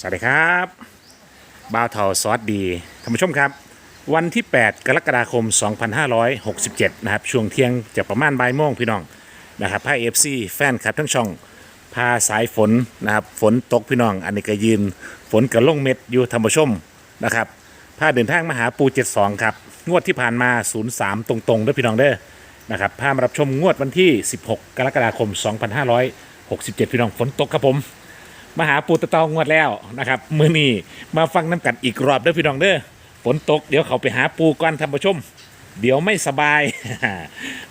สวัสดีครับบ่าวเทาซอสดีท่านผู้ชมครับ วันที่ 8 กรกฎาคม 2567 นะครับ ช่วงเที่ยงจะประมาณบ่ายโมงพี่น้องนะครับพาเอฟซีแฟนครับทั้งช่องพาสายฝนนะครับฝนตกพี่น้อง อันนี้ก็ยืนฝนกับลงเม็ดอยู่ท่านผู้ชมนะครับพาเดินทางมาหาปู 72 ครับ งวดที่ผ่านมา 03 ตรงๆด้วยพี่น้องเด้อนะครับพามารับชมงวดวันที่ 16 กรกฎาคม 2567 พี่น้องฝนตกครับผม มาหาปูตะตางวดแล้วนะครับมือนี้มาฟังน้ำกันอีกรอบเด้อพี่น้องเด้อฝนตกเดี๋ยวเขาไปหาปูก่อนท่านผู้ชม เดี๋ยวไม่สบาย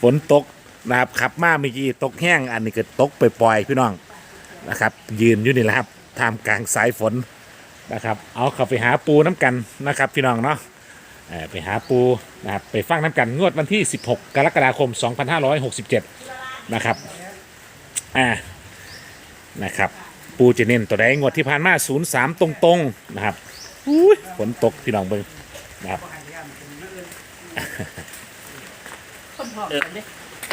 ฝนตกนะครับขับมาเมื่อกี้ตกแห้งอันนี้ก็ตกไปปล่อยๆพี่น้องนะครับ ยืนอยู่นี่แหละครับท่ามกลางสายฝนนะครับ เอาเขาไปหาปูน้ำกันนะครับ พี่น้องเนาะเอ่อไปหาปูนะครับไปฟังน้ำกันงวดวันที่ 16 กรกฎาคม 2567 นะครับอ่านะครับ ปูจะเน้นตัวใดงวดที่ผ่านมา03ตรงๆนะครับอุ้ยฝนตกพี่น้องเบิ่งนะครับคนพร้อมกันเด้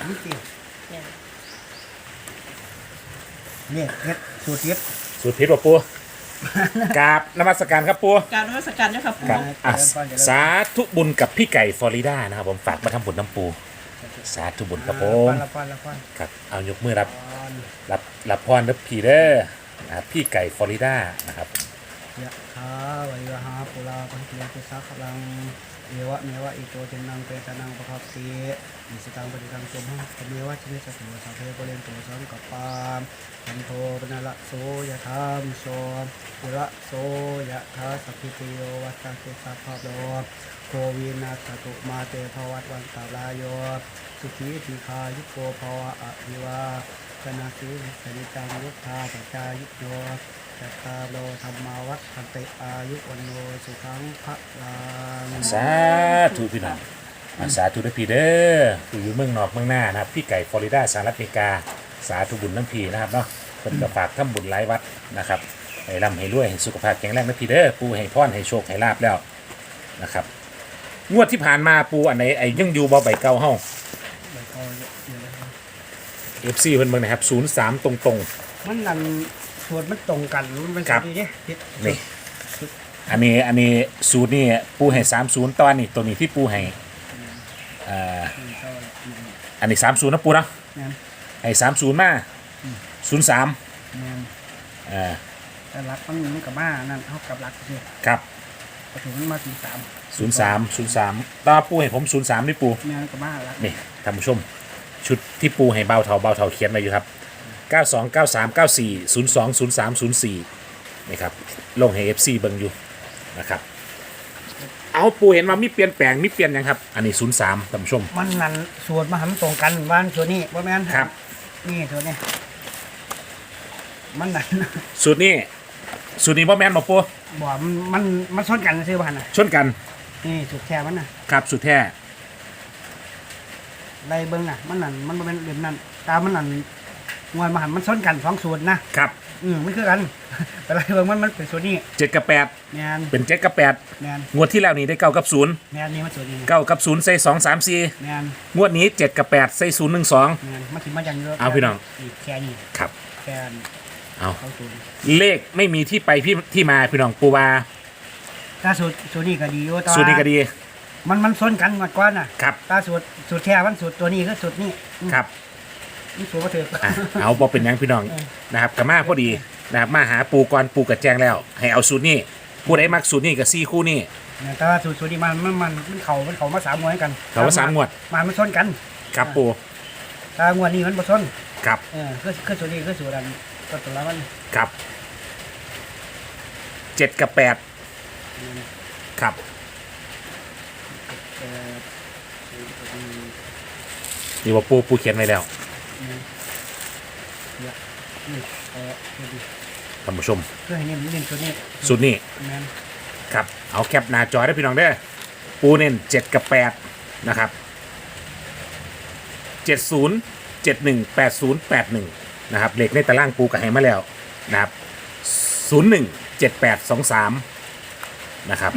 นี่สิเนี่ยเนี่ยเฮ็ดสูตรเฮ็ดสุดทิศว่าปูกราบนมัสการครับปูการนมัสการเจ้าค่ะครับปู่อะสาธุบุญกับพี่ไก่ฟลอริดานะครับผมฝากมาทำบุญน้ำปู สาธุบุญครับผม ละพรละพรครับเอายกมือรับละพรรับรับพรรับพีเด้อ นะครับพี่ไก่ฟลอริดานะครับยะถาวะยะหาปุราปันติยาติสักขลังเอวะเมวะอิโตเจนังเปตานังประคับสีอิสตังปฏิตังสมหังเมวะชนิสสุสัพเพปเรนตุสังกัปปามสันโทปนละโสยะธามโสปุระโสยะธาสัพพิติโยวัตตาตุสัพพะโลโควินาสตุมาเตภวัตวันตาลายโยสุขีทีคายุโกภวะอภิวา คณะสิสนิจังยุทธาปจายุโยจัตตาโลธรรมาวัฏคันติอายุวันโนสุขังพระลังสาธุพี่น้องอะสาธุด้วยพี่เด้อผู้อยู่เมืองนอกเมืองหน้านะครับ พี่ไก่ฟลอริดาสหรัฐอเมริกา สาธุบุญน้ำพีนะครับเนาะเป็นกระฝากทำบุญหลายวัดนะครับให้ร่ำให้รวยให้สุขภาพแข็งแรงนะพี่เด้อปูให้พรให้โชคให้ลาบแล้วนะครับงวดที่ผ่านมาปูอันไหนไอ้ยังอยู่บ่ใบเก่าเฮาแล้วก็เดี๋ยวนะครับเอฟ ซีเพิ่นเบิ่งนะครับศูนย์สามตรงมันนั่นส่วนมันตรงกันมันเป็นครับสีนี้ผิดๆนี่อันนี้อันนี้สูตรนี่ปูให้สามศูนย์ตอนนี้ตัวนี้ที่ปูให้เอ่ออืมก็อืมอันนี้สามศูนย์นะปูเนาะแม่นให้สามศูนย์มาศูนย์สามแม่นเออแต่รักมันมันกับมานั่นเท่ากับรักคือครับพอถึงมันมาถึงสามศูนย์สามศูนย์สามตาปูให้ผมศูนย์สามนี่ปูแม่นกับมารักนี่ท่านผู้ชม ชุดที่ปูให้เบาเทาเบาเทาเขียนมาอยู่ครับ 92 93 94 02 03 04นี่ครับลงให้ FC เบิ่งอยู่นะครับ เอาปูเห็นว่ามีเปลี่ยนแปลงมีเปลี่ยนยังครับ อันนี้ 03ท่านผู้ชม มันนั่นส่วนมาหันตรงกันบ้านส่วนนี้ว่าแม่นครับ นี่ส่วนนี้ มันนั่นสูตรนี้สูตรนี้ว่าแม่นมาปูบ่มันมันมันซ้อนกันซื้อบ้านน่ะชนกันนี่สุดแค่มันน่ะครับสูตรแท้ ไรเบิ้งน่ะมันนั่นมันบ่เป็นเล่มนั่นตามมันนั่นงวนมาหันมันซ้อนกันสองส่วนนะครับอืมมันคือกันแต่ไรเบิ้งมันมันเป็นส่วนนี้7กับแมน8เป็น7กับแมน8งวดที่แล้วนี่ได้9กับ0แมนนี่มันส่วนนี้9กับ0ใส่2 3 4แมนงวดนี้7กับ8ใส่0 1 2แมนมันสิมาอย่างเยอะเอาพี่น้องอีกแค่นี้ครับแค่นเอาเขาส่วนเลขไม่มีที่ไปพี่ที่มาพี่น้องปูวาถ้าสูตรสูตรนี้ก็ดีอยู่แต่ว่าสูตรนี้ก็ดี มันมันซ้อนกันมาก่อนน่ะครับถ้าสูตรสูตรแค่มันสูตรตัวนี้คือสูตรนี้อืมครับมันสูตรมาเถอะอะเอาบอเป็นหยังพี่น้องเออนะครับกับมาพอดีนะครับมาหาปูก่อนปูกับแจงแล้ว ให้เอาสูตรนี้ผู้ใดมักสูตรนี้กับซี่คู่นี้ เนี่ยแต่ว่าสูตรสูตรนี้มันมันมันมันเขามันเขามาสามงวดให้กันเขาว่าสามงวด มันมันซ้อนกันครับปูถ้างวดนี้มันบ่ซ้อนครับเออคือคือสูตรนี้คือสูตรอันก็ตัวละมันครับเจ็ดกับแปดครับ เออสูตรนี้นี่ว่าปูปูเขียนไว้แล้วเนี่ยนี่เออสูตรนี้ท่านผู้ชมเพื่อให้เน้นเน้นสูตรนี้สูตรนี้แม่นครับ เอาแคปหน้าจอได้พี่น้องเด้อปูเน้นเจ็ดกับแปดนะครับเจ็ดศูนย์เจ็ดหนึ่งแปดศูนย์แปดหนึ่งนะครับเลขในตารางปูกับให้มาแล้วนะครับศูนย์หนึ่งเจ็ดแปดสองสามนะครับ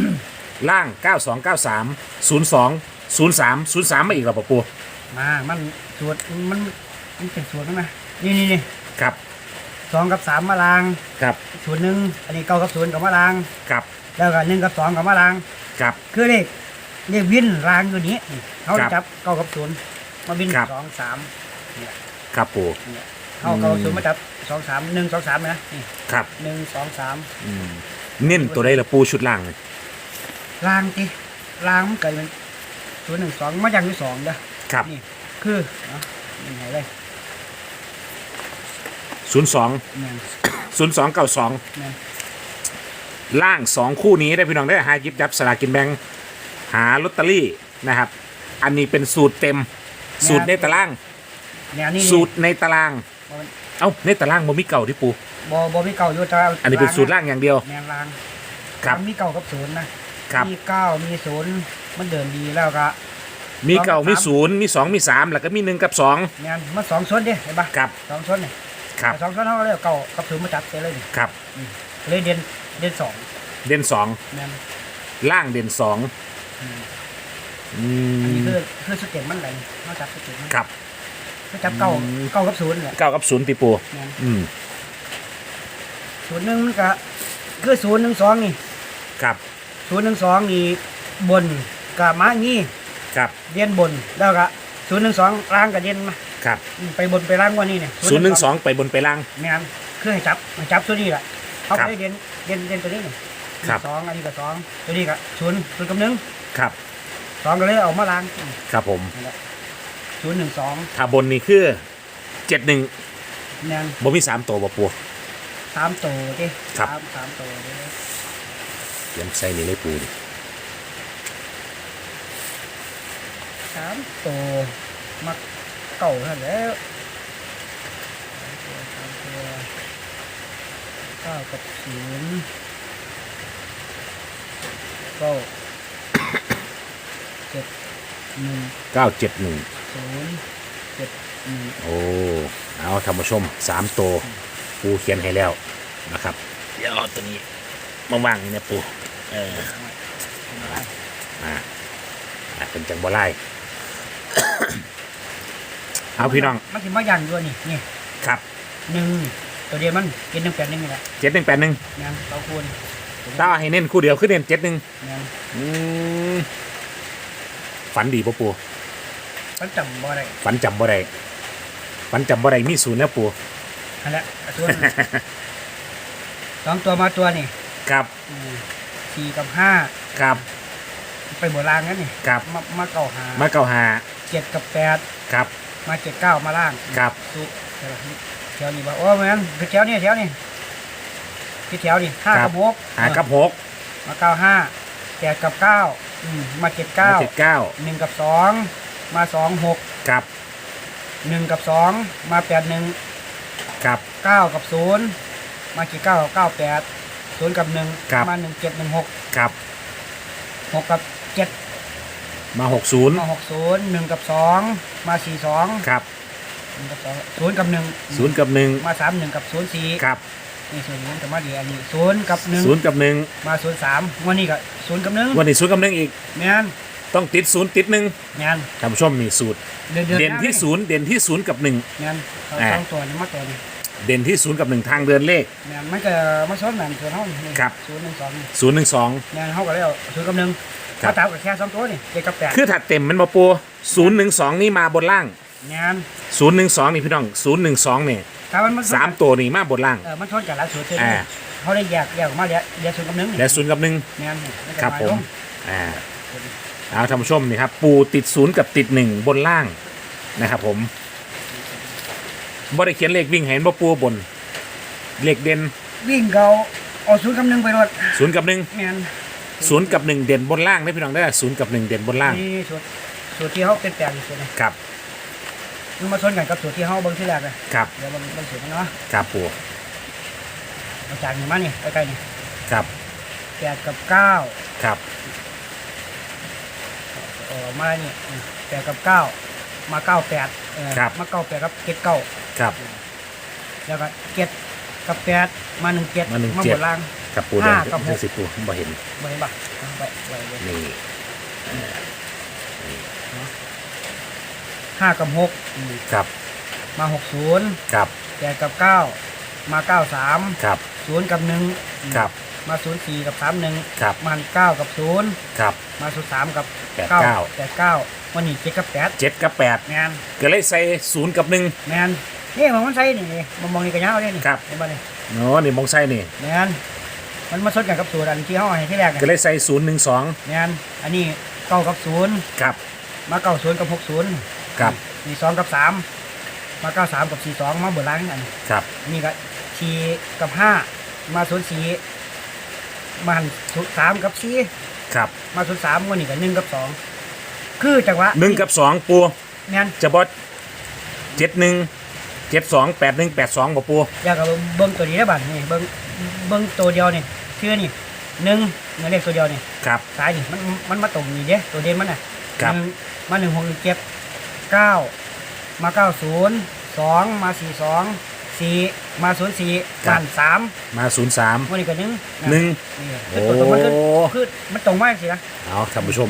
ล่างเก้าสองเก้าสามศูนย์สองศูนย์สามศูนย์สามมาอีกแล้วปะปูมามันสูตรมันมันเป็นสูตรนั่นนะนี่นี่นี่ครับสองกับสามมาลางครับศูนย์หนึ่งอันนี้เก้ากับศูนย์กับมาลางครับแล้วก็หนึ่งกับสองกับมาลางครับคือเลขเลขวินรางอยู่นี้นี่เขาครับจับเก้ากับศูนย์มาวินครับสองสามครับปูเขาเก้ากับศูนย์มาจับสองสามหนึ่งสองสามนะนี่ครับหนึ่งสองสามอืมเน้นตัวใดละปูชุดล่างเลย รางจีรางมันเกิดเป็นศูนย์หนึ่งสองมาอย่างที่สองเด้อครับนี่คือเนาะยังไงเลยศูนย์สองแม่นศูนย์สองเก้าสองแม่นล่างสองคู่นี้ได้พี่น้องได้หาหยิบจับสลากกินแบ่งหาลอตเตอรี่นะครับ อันนี้เป็นสูตรเต็ม สูตรในตาราง แนวนี้สูตรในตาราง เอ้าในตารางบ่มีเก่าที่ปูบอบอมีเก่าอยู่แต่ว่าอันนี้เป็นสูตรล่างอย่างเดียวแมนรางครับมีเก่ากับศูนย์นะ ครับ มีเก้ามีศูนย์มันเดินดีแล้วก็มีเก่าสองกับมีสามศูนย์มีสองมีสามแล้วก็มีหนึ่งกับสองแมนมันสองส่วนดิเห็นปะครับสองส่วนนี่ครับสองส่วนเขาก็เลยเอาเก่ากับศูนย์มาจับเสร็จเลยนี่ครับ เลยเด่นเด่นสองเด่นสองแมนล่างเด่นสองอืมอือันนี้มคือคือสเต็ปมันอะไรเขาจับสเต็ปมันครับเขาจับเก่าอืมเก่ากับศูนย์แหละเก้ากับศูนย์ตีปูแมนอืมศูนย์หนึ่งมันก็คือศูนย์หนึ่งสองนี่ครับ ศูนย์หนึ่งสองนี่บนกับมางี้ครับเด่นบนแล้วก็ศูนย์หนึ่งสองล่างกับเด่นมาครับอืมไปบนไปล่างกว่านี้เนี่ยศูนย์หนึ่งสองไปบนไปล่าง แม่นคือให้จับให้จับตัวนี้แหละเขาครับไปเด่นเด่นเด่นตัวนี้นี่ครับ สองอันนี้ก็สองตัวนี้ก็ศูนย์ศูนย์กับหนึ่งครับสองก็เลยเอามาล้างอืมครับผมนั่นแหละศูนย์หนึ่งสองถ้าบนนี่คือเจ็ดหนึ่งแม่น บ่มีสามตัวบ่ปู สามตัวดิครับ สามสามตัวดิ เขียนใส่นี่เลยปูนี่สามตัวมักเก่าเท่านั้นแล้วสามตัวสามตัวเก้ากับศูนย์เก้าเจ็ดหนึ่งเก้าเจ็ดหนึ่งศูนย์เจ็ดหนึ่งโอ้เอาท่านผู้ชมสามตัวปูเขียนให้แล้วนะครับ เดี๋ยวเอาตัวนี้ มาวางนี่นะปูเอออ่าอ่าเป็นจังบ่ไล่เอาพี่น้องมันสิมายันด้วยนี่นี่ครับหนึ่งตัวเดียวมันกินหนึ่งแปดหนึ่งนี่แหละเจ็ดหนึ่งแปดหนึ่งงานเราควรถ้าให้เน้นคู่เดียวคือเน้นเจ็ดหนึ่งงานอืมฝันดีปะปูมันจำบ่ได้ฝันจำบ่ได้ฝันจำบ่ได้มีศูนย์นะปูนั่นแหละส่วนสองตัวมาตัวนี่ ครับอืมสี่กับห้าครับไปโบราณงั้นนี่ครับมามาเก่าหามาเก้าหาเจ็ดกับแปดครับมาเจ็ดเก้ามาล่างครับสุแถวนี้แถวนี้บ่โอ้แม่นคือแถวนี้แถวนี้ที่แถวนี้ห้ากับหกหากับหกมาเก้าห้าแปดกับเก้าอืมมาเจ็ดเก้าเจ็ดเก้าหนึ่งกับสองมาสองหกครับหนึ่งกับสองมาแปดหนึ่งครับเก้ากับศูนย์มากี่เก้าเก้าแปด ศูนย์กับหนึ่งครับ มาหนึ่งเจ็ดหนึ่งหกครับ หกกับเจ็ดมาหกศูนย์มาหกศูนย์หนึ่งกับสองมาสี่สองครับหนึ่งกับสองศูนย์กับหนึ่งศูนย์กับหนึ่งมาสามหนึ่งกับศูนย์สี่ครับนี่ศูนย์กับมาดีอันนี้ศูนย์กับหนึ่งศูนย์กับหนึ่งมาศูนย์สามวันนี้ก็ศูนย์กับหนึ่งวันนี้ศูนย์กับหนึ่งอีกแม่นต้องติดศูนย์ติดหนึ่งแม่นท่านผู้ชมนี่สูตรเดือนเดือนเด่นที่ศูนย์เด่นที่ศูนย์กับหนึ่ง แม่นเอาอ่า สองตัวนี้มาตัวนี้ เด่นที่ศูนย์กับหนึ่งทางเดินเลข แม่นมันจะมาซ้อนแม่นตัวเท่านี้ครับ ศูนย์หนึ่งสองศูนย์หนึ่งสอง แม่นเขาก็เลยเอาศูนย์กับหนึ่งครับ มาตามกับแค่สองตัวนี่เจ็ดกับแปดคือถัดเต็มมันมาปูศูนย์หนึ่งสองนี่มาบนล่างแม่นศูนย์หนึ่งสองนี่พี่น้องศูนย์หนึ่งสองนี่ถ้ามันมันสามตัวนี่มาบนล่าง เออมันชนกันหลายสูตรเลยอ่าเขาได้แยกแยกออกมาเดี๋ยวเดี๋ยวศูนย์กับหนึ่งนี่และศูนย์กับหนึ่ง แม่นนี่นจะครับหายผลม ง อ่า เอาท่านผู้ชมนี่ครับ ปูติดศูนย์กับติดหนึ่งบนล่างนะครับผม บ่ได้เขียนเลขวิ่งเห็นบ่ปูบน เลขเด่นวิ่งเขาเอาศูนย์กับหนึ่งไปรถศูนย์กับหนึ่งแม่นศูนย์กับหนึ่งเด่นบนล่างได้พี่น้องได้อศูนย์กับหนึ่งเด่นบนล่างนี่สูตรสูตรที่เขาเป็นแปลงสูตรนะครับ มันมาชนกันกับสูตรที่เขาเบิ่งที่แรกเลยครับเดี๋ยวมันมันสูตรมันเนาะครับปูเอาจากนี่มานี่ใกล้ๆนี่ครับแปดกับเก้าครับเออมานี่อืมแปดกับเก้ามาเก้าแปดเออครับ มาเก้าแปดกับเจ็ดเก้า ครับ แล้วก็เจ็ดกับแปดมาหนึ่งเจ็ดมาหนึ่งมาเจ็บดนล่างครับปูเด่นห้ากับหกสิปูบ่เห็นบ่เห็นปะเอาไปไว้เลยนี่ห้ากับหกอืมครับมาหกศูนย์ครับแปดกับเก้ามาเก้าสามครับศูนย์กับหนึ่งครับมาศูนย์สี่กับสามหนึ่งครับมันเก้ากับศูนย์ครับ มาศูนย์สามกับแปดเก้า แปดเก้าวันนี้เจ็ดกับแปดเจ็ดกับแปดแมนก็เลยใส่ศูนย์กับหนึ่ง แมน นี่มันมันใส่นี่มันมองนี่กระยาวเลยนี่ครับ เห็นป่ะนี่เนาะนี่มองใส่นี่แมนมันมาสดกันกับสูตรอันที่เขาให้ที่แรกก็เนี่ยเลยใส่ศูนย์หนึ่งสองแมนอันนี้เก้ากับศูนย์ครับ มาเก้าศูนย์กับหกศูนย์ครับสี่สองกับสามมาเก้าสามกับสี่สองมาเบิดล้างอันครับนี่ก็สี่กับห้ามาศูนย์สี่มาหันศูนย์สามกับสี่ครับ มาศูนย์สามวันนี้ก็หนึ่งกับสองคือจังหวะหนึ่งกับสองปูแมนจะบอสเจ็ดหนึ่ง เจ็ดสองแปดหนึ่งแปดสองบ่ปูอยากกับเบิ้งตัวนี้ได้บ้างนี่เบิ้งเบิ้งตัวเดียวนี่ชื่อนี่หนึ่งเงินเลขตัวเดียวนี่ครับ สายนี่มันมันมาตรงนี่เด้ตัวเด่นมันน่ะครับ หนึ่งมาหนึ่งหกหนึ่งเจ็ดเก้ามาเก้าศูนย์สองมาสี่สองสี่มาศูนย์สี่กันสามมาศูนย์สามวันนี้ก็หนึ่งะหนึ่ง นี่โอ้คือตัวตรงมันคือคือมันตรงมากสินะเอาท่านผู้ชม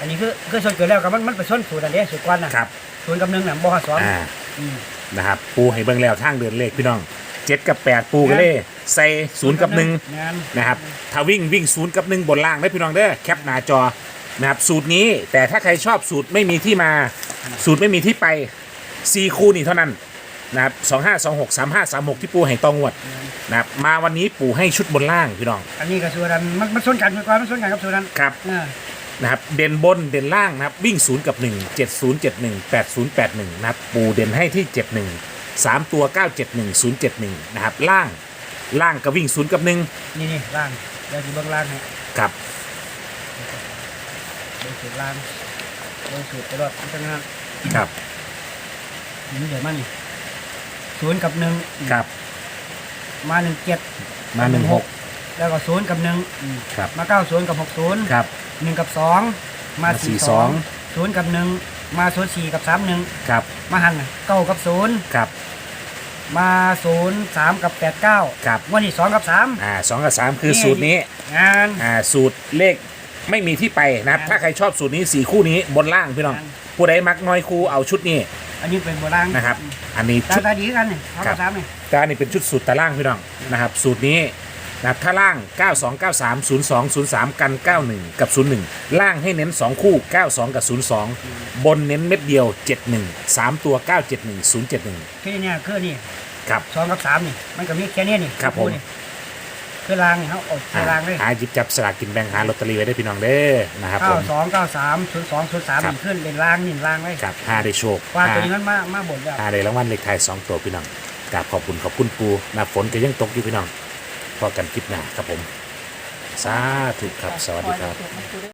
อันนี้คือคือส่วนเกิดแล้วกับมันมันเป็นส่วนสูตรอันเนี้ยสูตรกวนน่ะครับศูนย์กับหนึ่งน่ะบ่หาสองอ่าอืม นะครับปูให้เบิ่งแล้วทางเดินเลขพี่น้องเจ็ดกับแปดปูก็เลยใส่ศูนย์กับหนึ่งงานนะครับถ้าวิ่งวิ่งศูนย์กับหนึ่งบนล่างได้พี่น้องเด้อแคปหน้าจอนะครับสูตรนี้แต่ถ้าใครชอบสูตรไม่มีที่มาสูตรไม่มีที่ไปสี่คู่นี่เท่านั้นนะครับสองห้าสองหกสามห้าสามหกที่ปูให้ตองวดนะครับมาวันนี้ปูให้ชุดบนล่างพี่น้องอันนี้ก็ส่วนอันมันมันส่วนกันไปก่อนมันส่วนกันกับส่วนนั้นครับอ่า นะครับเด่นบนเด่นล่างนะครับวิ่งศูนย์กับหนึ่งเจ็ดศูนย์เจ็ดหนึ่งแปดศูนย์แปดหนึ่งนะครับปูเด่นให้ที่เจ็ดหนึ่งสามตัวเก้าเจ็ดหนึ่งศูนย์เจ็ดหนึ่งนะครับล่างล่างก็วิ่งศูนย์กับหนึ่งนี่นี่ล่างเดี๋ยวสิเบิ่งล่างให้ครับเบิ่งสูตรล่างเบิ่งสูตรตลอดมันจะงานครับนี่เดี๋ยวมานี่ศูนย์กับหนึ่งครับมาหนึ่งเจ็ดมาหนึ่งหกแล้วก็ศูนย์กับหนึ่งอืมครับมาเก้าศูนย์กับหกศูนย์ครับ หนึ่งกับสองมามาสี่สี่สสอองงศูนย์กับหนึ่งมาศูนย์สี่กับสามหนึ่งครับมาหันน่ะเก้ากับศูนย์ครับมาศูนย์สามกับแปดเก้าครับวันนี้สองกับสามอ่าสองกับสามคือสูตรนี้งานอ่าสูตรเลขไม่มีที่ไปนะครับครับถ้าใครชอบสูตรนี้สี่คู่นี้บนล่างพี่น้องครับผู้ใดมักน้อยคู่เอาชุดนี้ อันนี้เป็นโบราณนะครับ อันนี้ตาชุดตาดีกันนี่สองครักับบสามนี่แต่อันนี้เป็นชุดสูตรตารางพี่น้องนะครับ สูตรนี้ นะครับถ้าล่าง 92 93 02 03 กัน 91 กับ 01 ล่างให้เน้น 2 คู่ 92 กับ 02 บนเน้นเม็ดเดียว 71 3 ตัว 971 071 ที่เนี่ยคือนี่ครับ สองกับสามนี่ มันก็มีแค่นี้นี่ครับผม นี่คือรางนี่เขาเออกใส่รางเลยหาหยิบจับสลากกินแบ่งหาลอตเตอรี่ไว้ได้พี่น้องเด้อนะครับผเก้าม สองเก้าสามศูนย์สองศูนย์สามครับ นี่ขึ้นเป็นรางนี่รางเลยครับหาได้โชคว่าหาตัวนี้มันมามาบนแล้วหาได้รางวัลเลขไทาย2ตัวพี่น้องกราบขอบคุณขอบคุณปูนะฝนก็ยังตกอยู่พี่น้อง พอกันคลิปหน้าครับผม สาธุครับ สวัสดีครับ